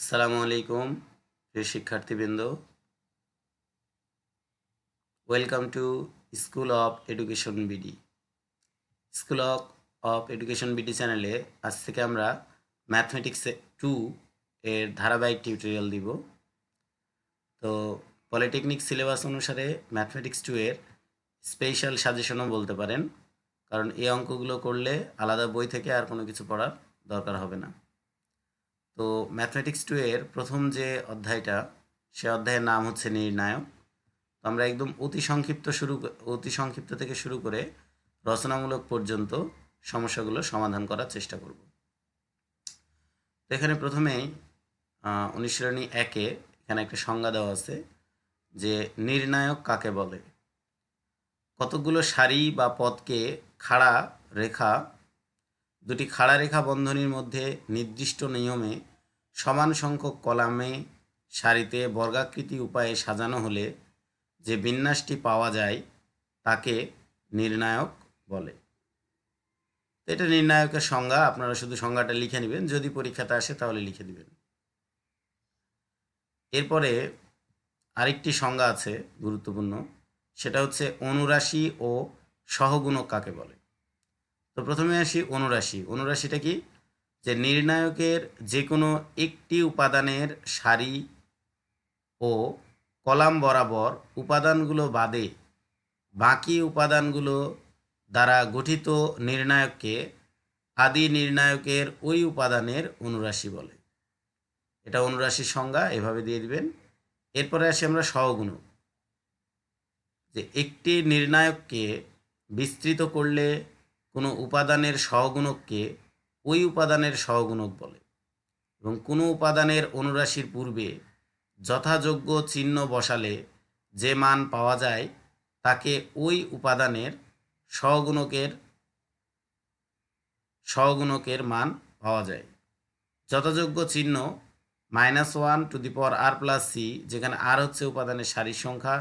আসসালামু আলাইকুম, প্রিয় শিক্ষার্থীবৃন্দ। Welcome to school of education BD school of of education BD চ্যানেলে আজ থেকে আমরা ম্যাথমেটিক্স টু এর ধারাবাহিক টিউটোরিয়াল দিব। তো পলিটেকনিক সিলেবাস অনুসারে ম্যাথমেটিক্স টু এর স্পেশাল সাজেশনও বলতে পারেন, কারণ এই অঙ্কগুলো করলে আলাদা বই থেকে আর কোনো কিছু পড়ার দরকার হবে না। তো ম্যাথমেটিক্স টু এর প্রথম যে অধ্যায়টা, সে অধ্যায়ের নাম হচ্ছে নির্ণায়ক। তো আমরা একদম অতি সংক্ষিপ্ত শুরু, অতি সংক্ষিপ্ত থেকে শুরু করে রচনামূলক পর্যন্ত সমস্যাগুলো সমাধান করার চেষ্টা করব। এখানে প্রথমেই অনুশীলনী একে এখানে একটা সংজ্ঞা দেওয়া আছে যে নির্ণায়ক কাকে বলে? কতগুলো সারি বা পদকে খাড়া রেখা দুটি খাড়া রেখা বন্ধনীর মধ্যে নির্দিষ্ট নিয়মে সমান সংখ্যক কলামে সারিতে বর্গাকৃতি উপায়ে সাজানো হলে যে বিন্যাসটি পাওয়া যায় তাকে নির্ণায়ক বলে। এটা নির্ণায়কের সংজ্ঞা, আপনারা শুধু সংজ্ঞাটা লিখে নেবেন, যদি পরীক্ষাতে আসে তাহলে লিখে দিবেন। এরপরে আরেকটি সংজ্ঞা আছে গুরুত্বপূর্ণ, সেটা হচ্ছে অনুরাশি ও সহগুণক কাকে বলে? তো প্রথমে আসি অনুরাশি। অনুরাশিটা কি? যে নির্ণায়কের যে কোনো একটি উপাদানের সারি ও কলাম বরাবর উপাদানগুলো বাদে বাকি উপাদানগুলো দ্বারা গঠিত নির্ণায়ককে আদি নির্ণায়কের ওই উপাদানের অনুরাশি বলে। এটা অনুরাশির সংজ্ঞা, এভাবে দিয়ে দিবেন। এরপরে আসি আমরা সহগুণক যে একটি নির্ণায়ককে বিস্তৃত করলে কোনো উপাদানের সহগুণককে ওই উপাদানের সহগুণক বলে এবং কোনো উপাদানের অনুরাশির পূর্বে যথাযোগ্য চিহ্ন বসালে যে মান পাওয়া যায় তাকে ওই উপাদানের সহগুণকের সহগুণকের মান পাওয়া যায়। যথাযোগ্য চিহ্ন minus one to the power r plus c, যেখানে আর হচ্ছে উপাদানের সারির সংখ্যা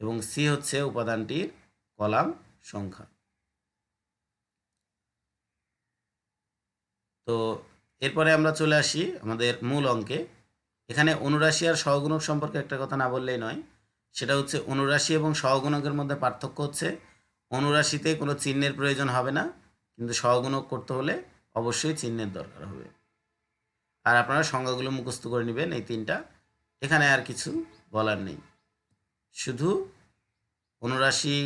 এবং সি হচ্ছে উপাদানটির কলাম সংখ্যা। তো এরপরে আমরা চলে আসি আমাদের মূল অঙ্কে। এখানে অনুরাশি আর সহগুণক সম্পর্কে একটা কথা না বললেই নয়। সেটা হচ্ছে অনুরাশি এবং সহগুণকের মধ্যে পার্থক্য হচ্ছে, অনুরাশিতে কোনো চিহ্নের প্রয়োজন হবে না, কিন্তু সহগুণক করতে হলে অবশ্যই চিহ্নের দরকার হবে। আর আপনারা সংজ্ঞাগুলো মুখস্থ করে নেবেন এই তিনটা। এখানে আর কিছু বলার নেই। শুধু অনুরাশি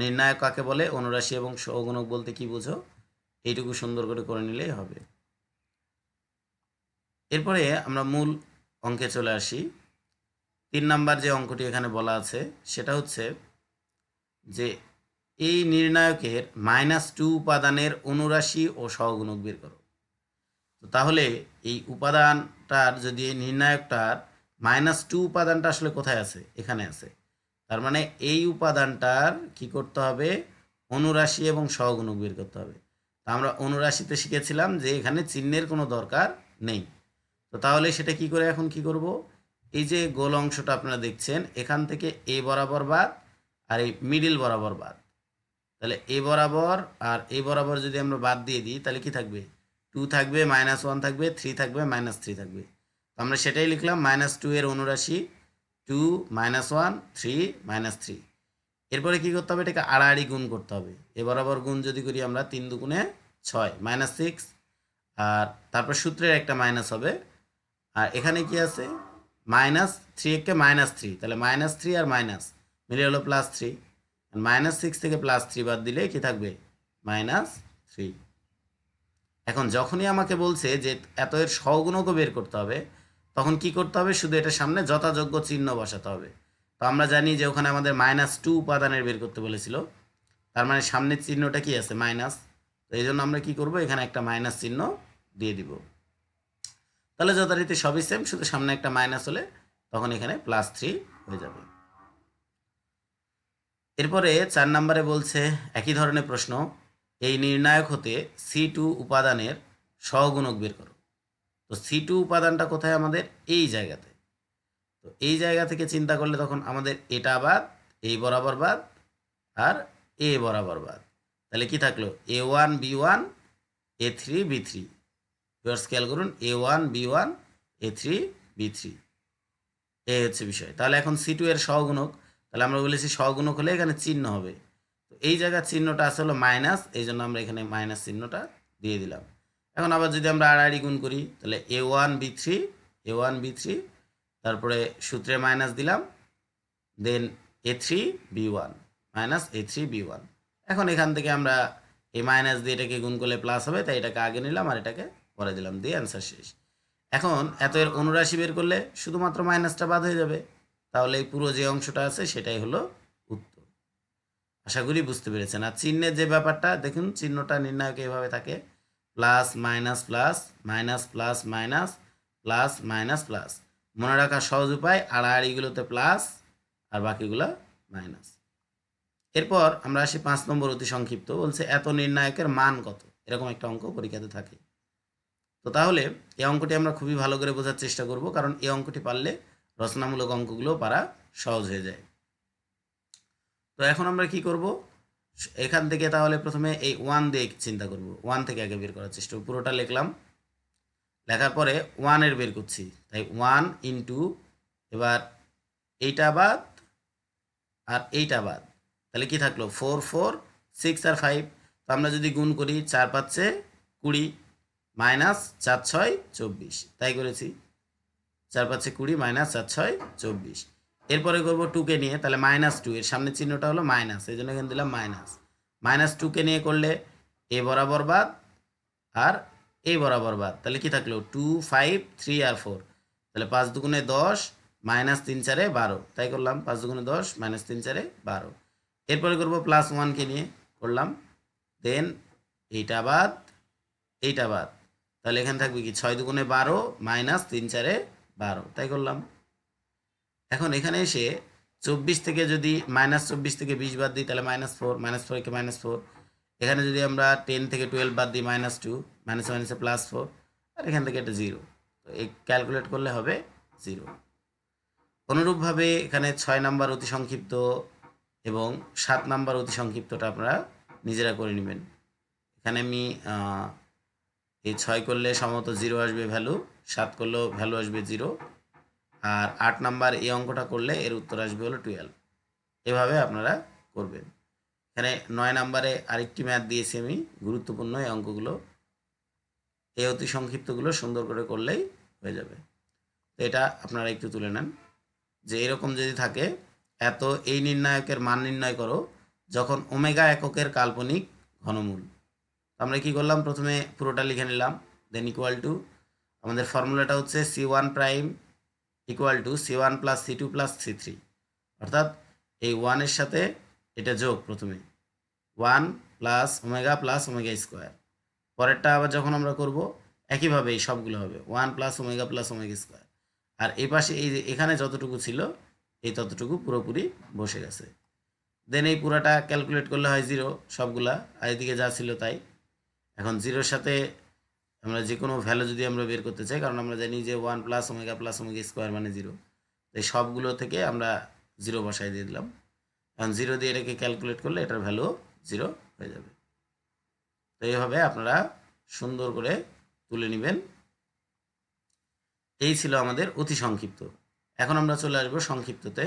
নির্ণায়ক কাকে বলে? অনুরাশি এবং সহগুণক বলতে কি বোঝো? এইটুকু সুন্দর করে করে নিলেই হবে। এরপরে আমরা মূল অঙ্কে চলে আসি। তিন নাম্বার যে অঙ্কটি এখানে বলা আছে, সেটা হচ্ছে যে এই নির্ণায়কের মাইনাস টু উপাদানের অনুরাশি ও সহগুণক বের করো। তো তাহলে এই উপাদানটার যদি এই নির্ণায়কটার মাইনাস টু উপাদানটা আসলে কোথায় আছে? এখানে আছে। তার মানে এই উপাদানটার কি করতে হবে? অনুরাশি এবং সহগুণক বের করতে হবে। তা আমরা অনুরাশিতে শিখেছিলাম যে এখানে চিহ্নের কোনো দরকার নেই। তো তাহলে সেটা কি করে এখন কি করব? এই যে গোল অংশটা আপনারা দেখছেন, এখান থেকে এ বরাবর বাদ আর এই মিডিল বরাবর বাদ। তাহলে এ বরাবর আর এ বরাবর যদি আমরা বাদ দিয়ে দিই, তাহলে কি থাকবে? টু থাকবে মাইনাস ওয়ান থাকবে থ্রি থাকবে মাইনাস থ্রি থাকবে। তো আমরা সেটাই লিখলাম মাইনাস টু এর অনুরাশি two minus one three minus three এরপরে কী করতে হবে? এটাকে আড়াআড়ি গুণ করতে হবে। এ বরাবর গুণ যদি করি আমরা তিন দুগুণে ছয় মাইনাস সিক্স আর তারপর সূত্রের একটা মাইনাস হবে আর এখানে কি আছে? মাইনাস থ্রি একে মাইনাস থ্রি তাহলে মাইনাস থ্রি আর মাইনাস মিলে হলো প্লাস থ্রি মাইনাস সিক্স থেকে প্লাস থ্রি বাদ দিলে কি থাকবে? মাইনাস থ্রি এখন যখনই আমাকে বলছে যে এত এর সহগুণকও বের করতে হবে, তখন কি করতে হবে? শুধু এটার সামনে যথাযোগ্য চিহ্ন বসাতে হবে। তো আমরা জানি যে ওখানে আমাদের মাইনাস টু উপাদানের বের করতে বলেছিল। তার মানে সামনের চিহ্নটা কি আছে? মাইনাস তো এই জন্য আমরা কি করব? এখানে একটা মাইনাস চিহ্ন দিয়ে দিব। তাহলে যথারীতি সবই সেম শুধু সামনে একটা মাইনাস হলে তখন এখানে প্লাস থ্রি হয়ে যাবে। এরপরে চার নম্বরে বলছে, একই ধরনের প্রশ্ন, এই নির্ণায়ক হতে সি টু উপাদানের সহগুণক বের করো। তো সি টু উপাদানটা কোথায় আমাদের? এই জায়গাতে। তো এই জায়গা থেকে চিন্তা করলে তখন আমাদের এটা বাদ, এই বরাবর বাদ, আর এ বরাবর বাদ। তাহলে কি থাকল? A one B one A three B three এবার স্কেল করুন A one B one A three B three এই হচ্ছে বিষয়। তাহলে এখন সি টু এর সহগুণক, তাহলে আমরা বলেছি সহগুণক হলে এখানে চিহ্ন হবে। তো এই জায়গার চিহ্নটা আছে হলো মাইনাস এই জন্য আমরা এখানে মাইনাস চিহ্নটা দিয়ে দিলাম। এখন আবার যদি আমরা আড়াআড়ি গুণ করি, তাহলে A one B three A one B three তারপরে সূত্রে মাইনাস দিলাম then A three B one minus A three B one এখন এখান থেকে আমরা এই মাইনাস দিয়ে এটাকে গুণ করলে প্লাস হবে, তাই এটাকে আগে নিলাম আর এটাকে পরে দিলাম, দিয়ে অ্যান্সার শেষ। এখন এত এর অনুরাশি বের করলে শুধুমাত্র মাইনাসটা বাদ হয়ে যাবে। তাহলে এই পুরো যে অংশটা আছে, সেটাই হলো উত্তর। আশা করি বুঝতে পেরেছেন। আর চিহ্নের যে ব্যাপারটা, দেখুন চিহ্নটা নির্ণায়ক এভাবে থাকে। Plus minus plus minus plus minus plus minus plus মনে রাখার সহজ উপায় আড়াআড়িগুলোতে প্লাস আর বাকিগুলো মাইনাস এরপর আমরা আসি পাঁচ নম্বর অতি সংক্ষিপ্ত। বলছে, এত নির্ণায়কের মান কত? এরকম একটা অঙ্ক পরীক্ষাতে থাকে। তো তাহলে এই অঙ্কটি আমরা খুবই ভালো করে বোঝার চেষ্টা করব, কারণ এই অঙ্কটি পারলে রচনামূলক অঙ্কগুলো পারা সহজ হয়ে যায়। তো এখন আমরা কি করব? এখান থেকে তাহলে প্রথমে এই ওয়ান দিয়ে চিন্তা করব। ওয়ান থেকে আগে বের করার চেষ্টা পুরোটা লিখলাম। লেখার পরে ওয়ানের বের করছি। তাই ওয়ান ইন্টু এবার এইটা বাদ আর এইটা বাদ। তাহলে কি থাকল? ফোর ফোর সিক্স আর ফাইভ তো আমরা যদি গুণ করি, চার পাচ্ছে কুড়ি। মাইনাস চার ছয় চব্বিশ। তাই করেছি। চার পাচ্ছে কুড়ি, মাইনাস চার ছয় চব্বিশ। এরপরে করব টুকে নিয়ে, তাহলে মাইনাস টু এর সামনের চিহ্নটা হলো মাইনাস, এই জন্য এখানে দিলাম মাইনাস। মাইনাস টুকে নিয়ে করলে এ বরাবর বাদ আর এই বরাবর বাদ, তাহলে কি থাকল? টু ফাইভ থ্রি আর ফোর তাহলে পাঁচ দুগুণে দশ, মাইনাস তিন চারে বারো। তাই করলাম, পাঁচ দুগুণে দশ, মাইনাস তিন চারে বারো। এরপরে করব প্লাস ওয়ানকে নিয়ে করলাম দেন এইটা বাদ এইটা বাদ। তাহলে এখানে থাকবে কি? ছয় দুগুণে বারো মাইনাস তিন চারে বারো। তাই করলাম। এখন এখানে এসে চব্বিশ থেকে যদি মাইনাস চব্বিশ থেকে বিশ বাদ দিই, তাহলে মাইনাস ফোর মাইনাস ফোর একে মাইনাস ফোর। এখানে যদি আমরা টেন থেকে টুয়েলভ বাদ দিই, মাইনাস টু, মাইনাস মাইনাসে প্লাস ফোর, আর এখান থেকে এটা জিরো। তো এই ক্যালকুলেট করলে হবে জিরো। অনুরূপভাবে এখানে ছয় নাম্বার অতি সংক্ষিপ্ত এবং সাত নাম্বার অতি সংক্ষিপ্তটা আপনারা নিজেরা করে নেবেন। এখানে আমি এই ছয় করলে সম্ভবত জিরো আসবে ভ্যালু সাত করলেও ভ্যালু আসবে জিরো, আর আট নাম্বার এই অঙ্কটা করলে এর উত্তর আসবে হলো টুয়েলভ এভাবে আপনারা করবেন। এখানে নয় নাম্বারে আরেকটি ম্যাথ দিয়েছি আমি, গুরুত্বপূর্ণ এই অঙ্কগুলো। এই অতি সংক্ষিপ্তগুলো সুন্দর করে করলেই হয়ে যাবে। এটা আপনারা একটু তুলে নেন। যে এরকম যদি থাকে, এত এই নির্ণায়কের মান নির্ণয় করো, যখন ওমেগা এককের কাল্পনিক ঘনমূল আমরা কি করলাম? প্রথমে পুরোটা লিখে নিলাম দেন ইকুয়াল টু আমাদের ফর্মুলাটা হচ্ছে C one prime equal to C one plus C two plus C three অর্থাৎ এই ওয়ানের সাথে এটা যোগ প্রথমে। One plus omega plus omega square পরেরটা আবার যখন আমরা করব, একইভাবে এই সবগুলো হবে one plus omega plus omega square আর এই পাশে এই এখানে যতটুকু ছিল, এই ততটুকু পুরোপুরি বসে গেছে। দেন এই পুরাটা ক্যালকুলেট করলে হয় জিরো সবগুলা, আর এদিকে যা ছিল তাই। এখন জিরোর সাথে আমরা যে কোনো ভ্যালু যদি আমরা বের করতে চাই, কারণ আমরা জানি যে one plus omega plus omega square মানে জিরো এই সবগুলো থেকে আমরা জিরো বসাই দিয়ে দিলাম। এখন জিরো দিয়ে এটাকে ক্যালকুলেট করলে এটার ভ্যালু জিরো হয়ে যাবে। তো এইভাবে আপনারা সুন্দর করে তুলে নেবেন। এই ছিল আমাদের অতি সংক্ষিপ্ত। এখন আমরা চলে আসব সংক্ষিপ্ততে।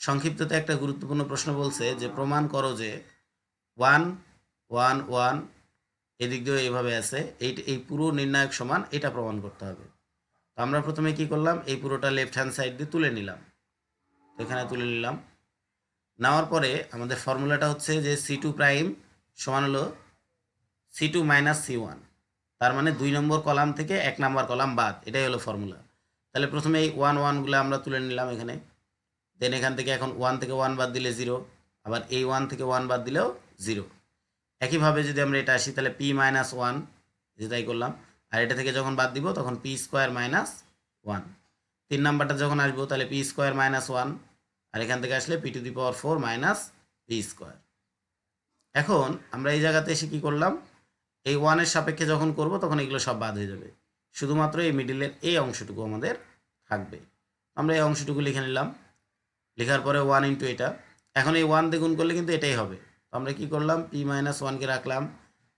সংক্ষিপ্ততে একটা গুরুত্বপূর্ণ প্রশ্ন বলছে যে, প্রমাণ করো যে ওয়ান ওয়ান ওয়ান এদিক দিয়েও এইভাবে আছে। এই এই পুরো নির্ণায়ক সমান এটা প্রমাণ করতে হবে। তো আমরা প্রথমে কি করলাম? এই পুরোটা লেফট হ্যান্ড সাইড দিয়ে তুলে নিলাম। তো এখানে তুলে নিলাম। নেওয়ার পরে আমাদের ফর্মুলাটা হচ্ছে যে সি টু প্রাইম সমান হলো C two minus C one তার মানে দুই নম্বর কলাম থেকে এক নম্বর কলাম বাদ। এটাই হলো ফর্মুলা। তাহলে প্রথমে এই ওয়ান ওয়ানগুলো আমরা তুলে নিলাম এখানে। দেন এখান থেকে এখন ওয়ান থেকে ওয়ান বাদ দিলে জিরো আবার এই ওয়ান থেকে ওয়ান বাদ দিলেও জিরো একইভাবে যদি আমরা এটা আসি, তাহলে পি মাইনাস ওয়ান যেটাই করলাম, আর এটা থেকে যখন বাদ দিব, তখন পি স্কোয়ার মাইনাস ওয়ান তিন নাম্বারটা যখন আসব, তাহলে পি স্কোয়ার মাইনাস ওয়ান আর এখান থেকে আসলে P to the power four minus P square এখন আমরা এই জায়গাতে এসে কি করলাম? এই ওয়ানের সাপেক্ষে যখন করব, তখন এগুলো সব বাদ হয়ে যাবে। শুধুমাত্র এই মিডিলের এই অংশটুকু আমাদের থাকবে। আমরা এই অংশটুকু লিখে নিলাম। লেখার পরে ওয়ান ইন্টু এটা। এখন এই ওয়ান দিয়ে গুণ করলে কিন্তু এটাই হবে। আমরা কি করলাম? পি মাইনাস ওয়ানকে রাখলাম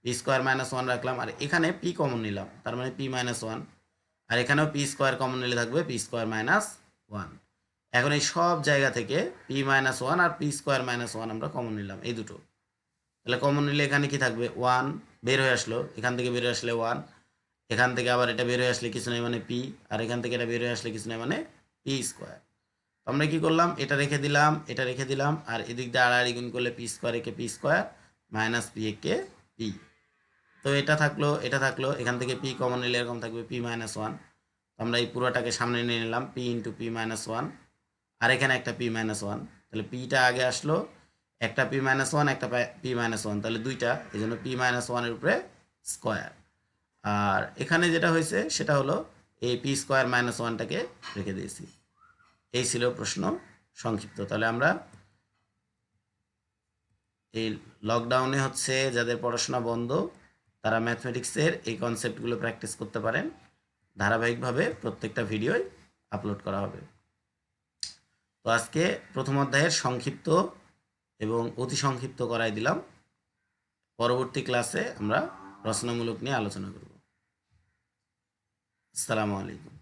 পি স্কোয়ার মাইনাস ওয়ান রাখলাম, আর এখানে পি কমন নিলাম, তার মানে পি মাইনাস ওয়ান আর এখানেও পি স্কোয়ার কমন নিলে থাকবে পি স্কোয়ার মাইনাস ওয়ান এখন এই সব জায়গা থেকে পি মাইনাস ওয়ান আর পি স্কোয়ার মাইনাস ওয়ান আমরা কমন নিলাম, এই দুটো। তাহলে কমন নিলে এখানে কি থাকবে? ওয়ান বের হয়ে আসলো। এখান থেকে বের হয়ে আসলে ওয়ান এখান থেকে আবার এটা বের হয়ে আসলে কিছু নেই মানে পি আর এখান থেকে এটা বের হয়ে আসলে কিছু নেই মানে পি স্কোয়ার আমরা কি করলাম? এটা রেখে দিলাম, এটা রেখে দিলাম, আর এদিক দিয়ে আড়াআড়ি গুণ করলে পি স্কোয়ার একে পি স্কোয়ার মাইনাস পি একে পি। তো এটা থাকল এটা থাকল, এখান থেকে পি কমন নিলে এরকম থাকবে পি মাইনাস ওয়ান। আমরা এই পুরোটাকে সামনে নিয়ে নিলাম, P into P minus one, আর এখানে একটা পি মাইনাস ওয়ান। তাহলে পিটা আগে আসলো, একটা পি মাইনাস ওয়ান, একটা পি মাইনাস ওয়ান, তাহলে দুইটা, এই জন্য পি মাইনাস ওয়ানের উপরে স্কোয়ার। আর এখানে যেটা হয়েছে, সেটা হলো এই পি স্কোয়ার মাইনাস ওয়ানটাকে রেখে দিয়েছি। এই ছিল প্রশ্ন সংক্ষিপ্ত। তাহলে আমরা এই লকডাউনে হচ্ছে যাদের পড়াশোনা বন্ধ, তারা ম্যাথমেটিক্সের এই কনসেপ্টগুলো প্র্যাকটিস করতে পারেন। ধারাবাহিকভাবে প্রত্যেকটা ভিডিওই আপলোড করা হবে। তো আজকে প্রথম অধ্যায়ের সংক্ষিপ্ত এবং অতি সংক্ষিপ্ত করাই দিলাম। পরবর্তী ক্লাসে আমরা রচনামূলক নিয়ে আলোচনা করব। আসসালামু আলাইকুম।